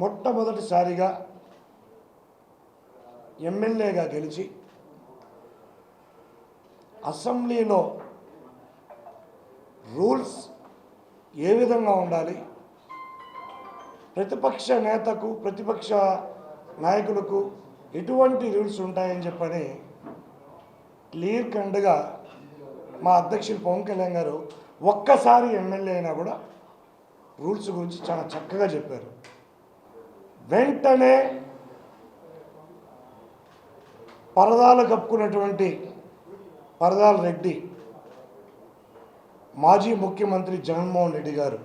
మొట్టమొదటిసారిగా ఎమ్మెల్యేగా గెలిచి అసెంబ్లీలో రూల్స్ ఏ విధంగా ఉండాలి? ప్రతిపక్ష నేతకు ప్రతిపక్ష నాయకులకు ఎటువంటి రూల్స్ ఉంటాయని చెప్పని క్లియర్ కండ్గా మా అధ్యక్షులు పవన్ కళ్యాణ్ గారు ఒక్కసారి ఎమ్మెల్యే అయినా కూడా రూల్స్ గురించి చాలా చక్కగా చెప్పారు. వెంటనే పరదాలు కప్పుకున్నటువంటి పరదాల రెడ్డి మాజీ ముఖ్యమంత్రి జగన్మోహన్ రెడ్డి గారు.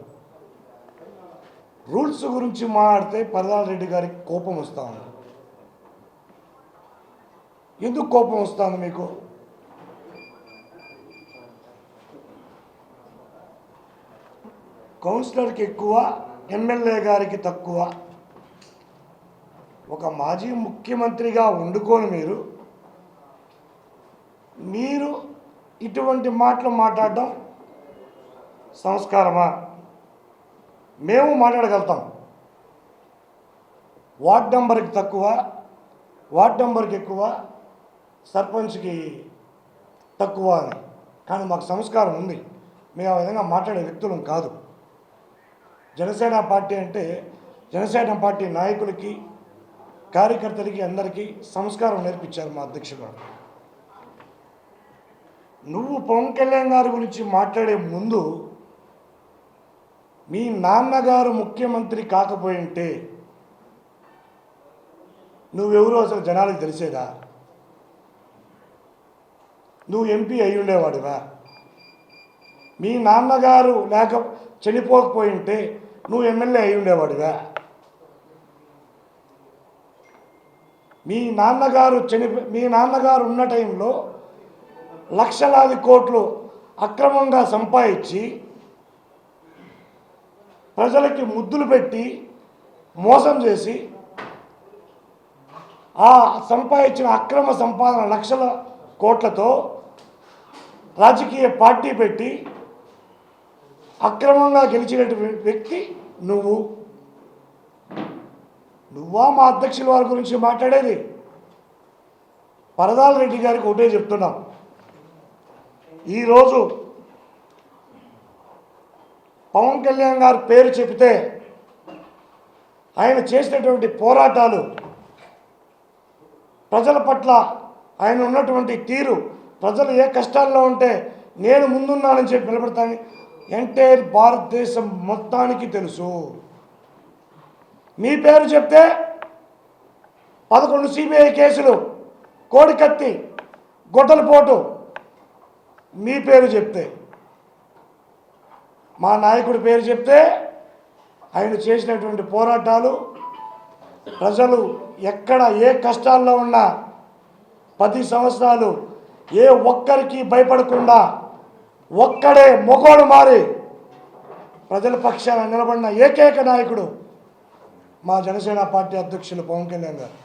రూల్స్ గురించి మాట్లాడితే పరదాల రెడ్డి గారికి కోపం వస్తూ ఉంది. ఎందుకు కోపం వస్తుంది మీకు? కౌన్సిలర్కి ఎక్కువ ఎమ్మెల్యే గారికి తక్కువ. ఒక మాజీ ముఖ్యమంత్రిగా వండుకొని మీరు మీరు ఇటువంటి మాటలు మాట్లాడడం సంస్కారమా? మేము మాట్లాడగలుగుతాం. వార్డ్ నెంబర్కి తక్కువ వార్డ్ నెంబర్కి ఎక్కువ సర్పంచ్కి తక్కువ అని. కానీ మాకు సంస్కారం ఉంది. మేము ఆ విధంగా మాట్లాడే వ్యక్తులం కాదు. జనసేన పార్టీ అంటే జనసేన పార్టీ నాయకులకి కార్యకర్తలకి అందరికీ సంస్కారం నేర్పించారు మా అధ్యక్షుడు. గారు. నువ్వు పవన్ కళ్యాణ్ గారి గురించి మాట్లాడే ముందు మీ నాన్నగారు ముఖ్యమంత్రి కాకపోయింటే నువ్వెవరో అసలు జనాలకు తెలిసేదా? నువ్వు ఎంపీ అయి ఉండేవాడివా? మీ నాన్నగారు లేక చనిపోకపోయింటే నువ్వు ఎమ్మెల్యే అయి ఉండేవాడివా? మీ నాన్నగారు చనిపో మీ నాన్నగారు ఉన్న టైంలో లక్షలాది కోట్లు అక్రమంగా సంపాదించి ప్రజలకి ముద్దులు పెట్టి మోసం చేసి ఆ సంపాదించిన అక్రమ సంపాదన లక్షల కోట్లతో రాజకీయ పార్టీ పెట్టి అక్రమంగా గెలిచినటువంటి వ్యక్తి నువ్వు. నువ్వా మా అధ్యక్షుల వారి గురించి మాట్లాడేది? పరదాల రెడ్డి గారికి ఒకటే చెప్తున్నాం. ఈరోజు పవన్ కళ్యాణ్ గారి పేరు చెబితే ఆయన చేసినటువంటి పోరాటాలు ప్రజల పట్ల ఆయన ఉన్నటువంటి తీరు ప్రజలు ఏ కష్టాల్లో ఉంటే నేను ముందున్నానని చెప్పి నిలబడతాను ఎంటైర్ భారతదేశం మొత్తానికి తెలుసు. మీ పేరు చెప్తే పదకొండు సిబిఐ కేసులు కోడికత్తి గొడ్డలపోటు మీ పేరు చెప్తే. మా నాయకుడి పేరు చెప్తే ఆయన చేసినటువంటి పోరాటాలు ప్రజలు ఎక్కడ ఏ కష్టాల్లో ఉన్నా పది సంవత్సరాలు ఏ ఒక్కరికి భయపడకుండా ఒక్కడే మొగోడు మారి ప్రజల పక్షాన నిలబడిన ఏకైక నాయకుడు మా జనసేన పార్టీ అధ్యక్షులు పవన్ కళ్యాణ్ గారు.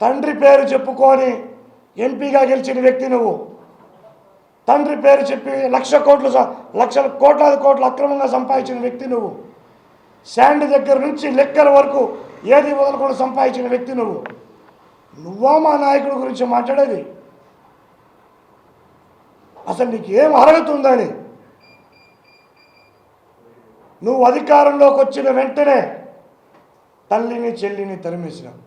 తండ్రి పేరు చెప్పుకొని ఎంపీగా గెలిచిన వ్యక్తి నువ్వు. తండ్రి పేరు చెప్పి లక్ష కోట్లు స- లక్షల కోట్లాది కోట్లు అక్రమంగా సంపాదించిన వ్యక్తి నువ్వు. శాండ్ దగ్గర నుంచి లెక్కల వరకు ఏది వదలకుండా సంపాదించిన వ్యక్తి నువ్వు. నువ్వా మా నాయకుడి గురించి మాట్లాడేది? అసలు నీకు ఏం అర్హత ఉందని? నువ్వు అధికారంలోకి వచ్చిన వెంటనే తల్లిని చెల్లిని తరిమేసినావు.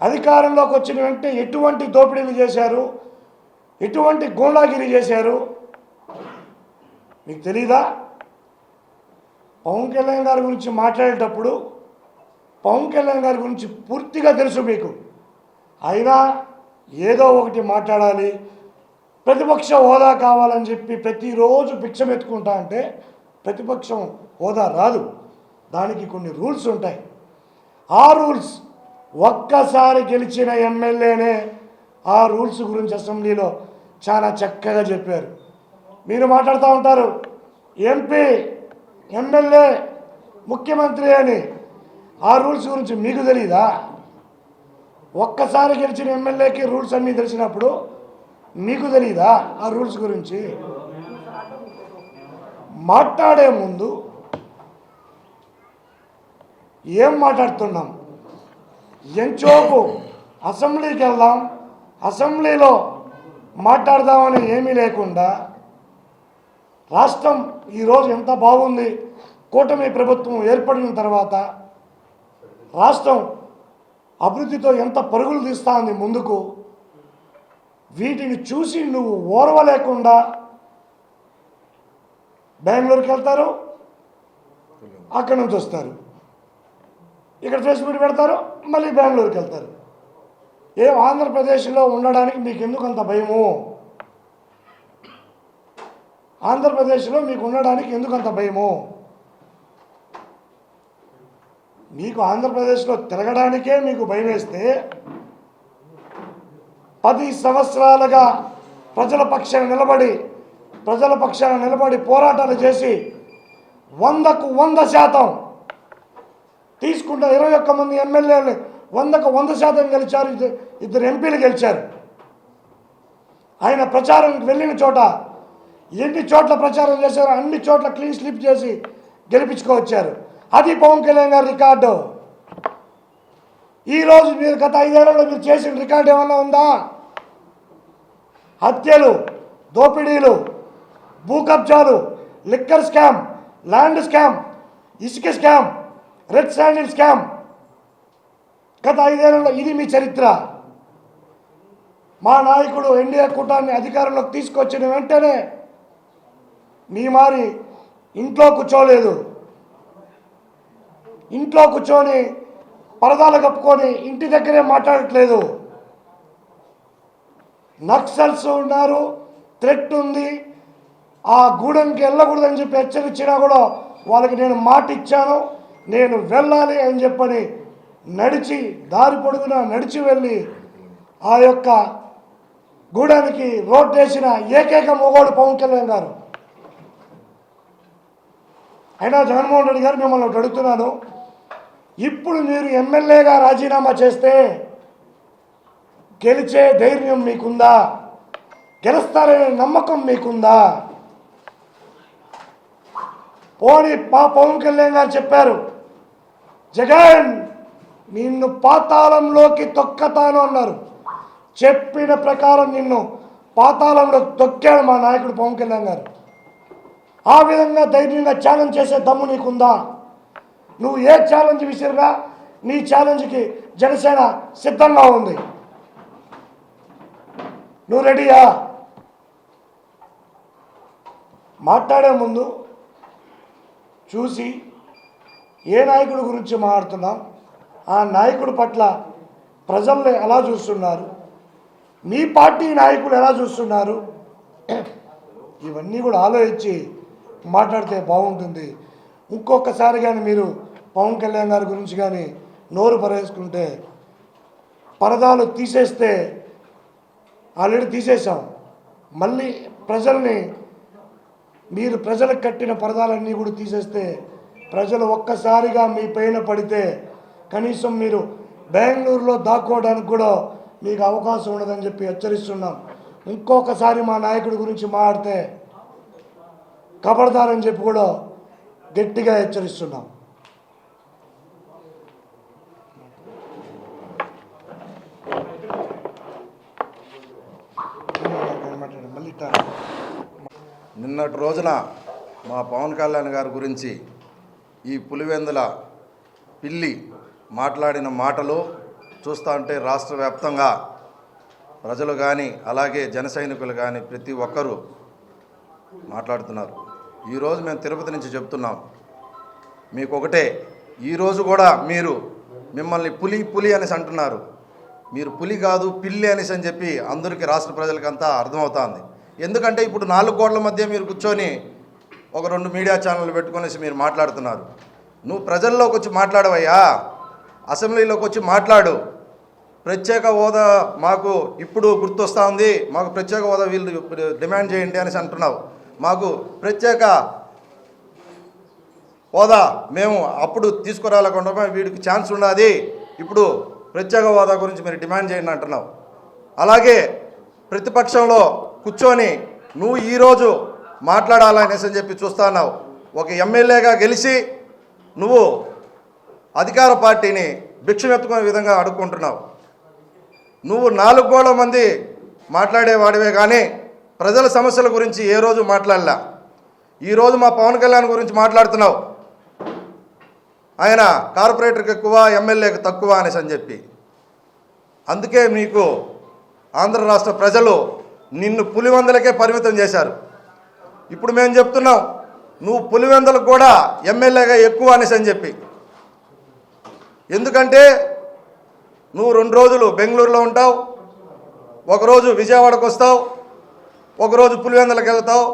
అధికారంలోకి వచ్చిన వెంటనే ఎటువంటి దోపిడీలు చేశారు? ఎటువంటి గూండాగిరి చేశారు? మీకు తెలీదా? పవన్ కళ్యాణ్ గారి గురించి మాట్లాడేటప్పుడు పవన్ కళ్యాణ్ గారి గురించి పూర్తిగా తెలుసు మీకు. అయినా ఏదో ఒకటి మాట్లాడాలి ప్రతిపక్ష హోదా కావాలని చెప్పి ప్రతిరోజు భిక్షం ఎత్తుకుంటా అంటే ప్రతిపక్షం హోదా రాదు. దానికి కొన్ని రూల్స్ ఉంటాయి. ఆ రూల్స్ ఒక్కసారి గెలిచిన ఎమ్మెల్యేనే ఆ రూల్స్ గురించి అసెంబ్లీలో చాలా చక్కగా చెప్పారు. మీరు మాట్లాడుతూ ఉంటారు. ఎంపీ ఎమ్మెల్యే ముఖ్యమంత్రి అని ఆ రూల్స్ గురించి మీకు తెలీదా? ఒక్కసారి గెలిచిన ఎమ్మెల్యేకి రూల్స్ అన్నీ తెలిసినప్పుడు మీకు తెలియదా ఆ రూల్స్ గురించి? మాట్లాడే ముందు ఏం మాట్లాడుతున్నాం? ఎంచోపు అసెంబ్లీకి వెళ్దాం అసెంబ్లీలో మాట్లాడదామని ఏమీ లేకుండా రాష్ట్రం ఈరోజు ఎంత బాగుంది కూటమి ప్రభుత్వం ఏర్పడిన తర్వాత రాష్ట్రం అభివృద్ధితో ఎంత పరుగులు తీస్తా ఉంది ముందుకు వీటిని చూసి నువ్వు ఓర్వలేకుండా బెంగళూరుకి వెళ్తారు? అక్కడి నుంచి వస్తారు. ఇక్కడ ఫేస్బుక్ పెడతారు మళ్ళీ బెంగళూరుకి వెళ్తారు. ఏ ఆంధ్రప్రదేశ్లో ఉండడానికి మీకు ఎందుకు అంత భయము? ఆంధ్రప్రదేశ్లో మీకు ఉండడానికి ఎందుకు అంత భయము? మీకు ఆంధ్రప్రదేశ్లో తిరగడానికే మీకు భయం వేస్తే పది సంవత్సరాలుగా ప్రజల పక్షాన నిలబడి ప్రజల పక్షాన నిలబడి పోరాటాలు చేసి వందకు వంద శాతం తీసుకున్న ఇరవై ఒక్క మంది ఎమ్మెల్యేలు వందకు వంద శాతం గెలిచారు. ఇద్దరు- ఎంపీలు గెలిచారు. ఆయన ప్రచారానికి వెళ్ళిన చోట ఎన్ని చోట్ల ప్రచారం చేశారో అన్ని చోట్ల క్లీన్ స్లిప్ చేసి గెలిపించుకోవచ్చారు అది పవన్ కళ్యాణ్ గారి రికార్డు. ఈరోజు మీరు గత ఐదేళ్ళలో మీరు చేసిన రికార్డు ఏమన్నా ఉందా? హత్యలు దోపిడీలు భూకబ్జాలు లిక్కర్ స్కామ్ ల్యాండ్ స్కామ్ ఇసుక స్కామ్ రెడ్ శాండిల్ స్కామ్. గత ఐదేళ్ళలో ఇది మీ చరిత్ర. మా నాయకుడు ఎన్డీఏ కూటాన్ని అధికారంలోకి తీసుకొచ్చిన వెంటనే మీ మారి ఇంట్లో కూర్చోలేదు. ఇంట్లో కూర్చొని పరదాలు కప్పుకొని ఇంటి దగ్గరే మాట్లాడట్లేదు. నక్సల్స్ ఉన్నారు థ్రెట్ ఉంది. ఆ గూడెంకి వెళ్ళకూడదని చెప్పి హెచ్చరించినా కూడా వాళ్ళకి నేను మాట ఇచ్చాను. నేను వెళ్ళాలి అని చెప్పని నడిచి దారి పొడుగున నడిచి వెళ్ళి ఆ యొక్క గూడానికి రోడ్ వేసిన ఏకైక మొగోడు పవన్ కళ్యాణ్ గారు. అయినా జగన్మోహన్ రెడ్డి గారు మిమ్మల్ని అడుగుతున్నాను. ఇప్పుడు మీరు ఎమ్మెల్యేగా రాజీనామా చేస్తే గెలిచే ధైర్యం మీకుందా? గెలుస్తారనే నమ్మకం మీకుందా? పోనీ పా పవన్ కళ్యాణ్ గారు చెప్పారు జగన్ నిన్ను పాతాళంలోకి తొక్కతాను అన్నారు. చెప్పిన ప్రకారం నిన్ను పాతాళంలో తొక్కాడు మా నాయకుడు పవన్ కళ్యాణ్ గారు. ఆ విధంగా ధైర్యంగా ఛాలెంజ్ చేసే దమ్ము నీకుందా? నువ్వు ఏ ఛాలెంజ్ విసిరినా నీ ఛాలెంజ్కి జనసేన సిద్ధంగా ఉంది. నువ్వు రెడీయా? మాట్లాడే ముందు చూసి ఏ నాయకుడి గురించి మాట్లాడుతున్నాం? ఆ నాయకుడి పట్ల ప్రజల్ని ఎలా చూస్తున్నారు? మీ పార్టీ నాయకులు ఎలా చూస్తున్నారు? ఇవన్నీ కూడా ఆలోచించి మాట్లాడితే బాగుంటుంది. ఇంకొకసారి కానీ మీరు పవన్ కళ్యాణ్ గారి గురించి కానీ నోరు పరేసుకుంటే పరదాలు తీసేస్తే ఆల్రెడీ తీసేసాం మళ్ళీ ప్రజల్ని మీరు ప్రజలకు కట్టిన పరదాలన్నీ కూడా తీసేస్తే ప్రజలు ఒక్కసారిగా మీ పైన పడితే కనీసం మీరు బెంగళూరులో దాక్కోవడానికి కూడా మీకు అవకాశం ఉండదని చెప్పి హెచ్చరిస్తున్నాం. ఇంకొకసారి మా నాయకుడి గురించి మాట్లాడితే కబడదారని చెప్పి కూడా గట్టిగా హెచ్చరిస్తున్నాం మళ్ళీ ఇట్టా. నిన్నటి రోజున మా పవన్ కళ్యాణ్ గారి గురించి ఈ పులివెందుల పిల్లి మాట్లాడిన మాటలు చూస్తూ ఉంటే రాష్ట్ర వ్యాప్తంగా ప్రజలు కానీ అలాగే జన సైనికులు కానీ ప్రతి ఒక్కరూ మాట్లాడుతున్నారు. ఈరోజు మేము తిరుపతి నుంచి చెప్తున్నాం. మీకు ఒకటే ఈరోజు కూడా మీరు మిమ్మల్ని పులి పులి అనేసి అంటున్నారు. మీరు పులి కాదు పిల్లి అనేసి అని చెప్పి అందరికీ రాష్ట్ర ప్రజలకంతా అర్థమవుతుంది. ఎందుకంటే ఇప్పుడు నాలుగు కోట్ల మధ్య మీరు కూర్చొని ఒక రెండు మీడియా ఛానళ్ళు పెట్టుకునేసి మీరు మాట్లాడుతున్నారు. నువ్వు ప్రజల్లోకి వచ్చి మాట్లాడవయ్యా. అసెంబ్లీలోకి వచ్చి మాట్లాడు. ప్రత్యేక హోదా మాకు ఇప్పుడు గుర్తొస్తూ ఉంది. మాకు ప్రత్యేక హోదా వీళ్ళు డిమాండ్ చేయండి అనేసి అంటున్నావు. మాకు ప్రత్యేక హోదా మేము అప్పుడు తీసుకురాలకుండా వీడికి ఛాన్స్ ఉన్నది ఇప్పుడు ప్రత్యేక హోదా గురించి మీరు డిమాండ్ చేయండి అంటున్నావు. అలాగే ప్రతిపక్షంలో కూర్చొని నువ్వు ఈరోజు మాట్లాడాలనేసి అని చెప్పి చూస్తున్నావు ఒక ఎమ్మెల్యేగా గెలిచి నువ్వు అధికార పార్టీని భిక్షమెత్తుకునే విధంగా అడుక్కుంటున్నావు. నువ్వు నాలుగు కోట్ల మంది మాట్లాడేవాడివే కానీ ప్రజల సమస్యల గురించి ఏ రోజు మాట్లాడలా? ఈరోజు మా పవన్ కళ్యాణ్ గురించి మాట్లాడుతున్నావు. ఆయన కార్పొరేటర్కి ఎక్కువ ఎమ్మెల్యేకి తక్కువ అనేసి అని చెప్పి. అందుకే మీకు ఆంధ్ర రాష్ట్ర ప్రజలు నిన్ను పులివెందలకే పరిమితం చేశారు. ఇప్పుడు మేము చెప్తున్నాం నువ్వు పులివెందలకు కూడా ఎమ్మెల్యేగా ఎక్కువ అనేసి అని చెప్పి. ఎందుకంటే నువ్వు రెండు రోజులు బెంగళూరులో ఉంటావు ఒకరోజు విజయవాడకు వస్తావు ఒకరోజు పులివెందలకు వెళ్తావు.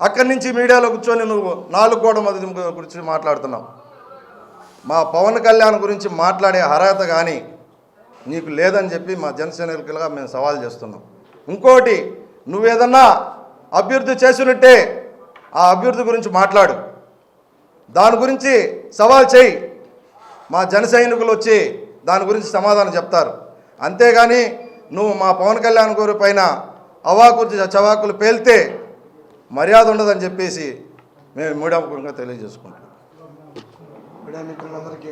అక్కడి నుంచి మీడియాలో కూర్చొని నువ్వు నాలుగు గోడ మధ్య గురించి మాట్లాడుతున్నావు. మా పవన్ కళ్యాణ్ గురించి మాట్లాడే అర్హత కానీ నీకు లేదని చెప్పి మా జనసైనికులుగా మేము సవాల్ చేస్తున్నాం. ఇంకోటి నువ్వేదన్నా అభ్యర్థి చేసినట్టే ఆ అభ్యర్థి గురించి మాట్లాడు. దాని గురించి సవాల్ చేయి. మా జన సైనికులు వచ్చి దాని గురించి సమాధానం చెప్తారు. అంతేగాని నువ్వు మా పవన్ కళ్యాణ్ గారి పైన అవాకులు చవాకులు పేల్తే మర్యాద ఉండదని చెప్పేసి మేము మూడముఖంగా తెలియజేసుకుంటాం మీడియా మిత్రులందరికీ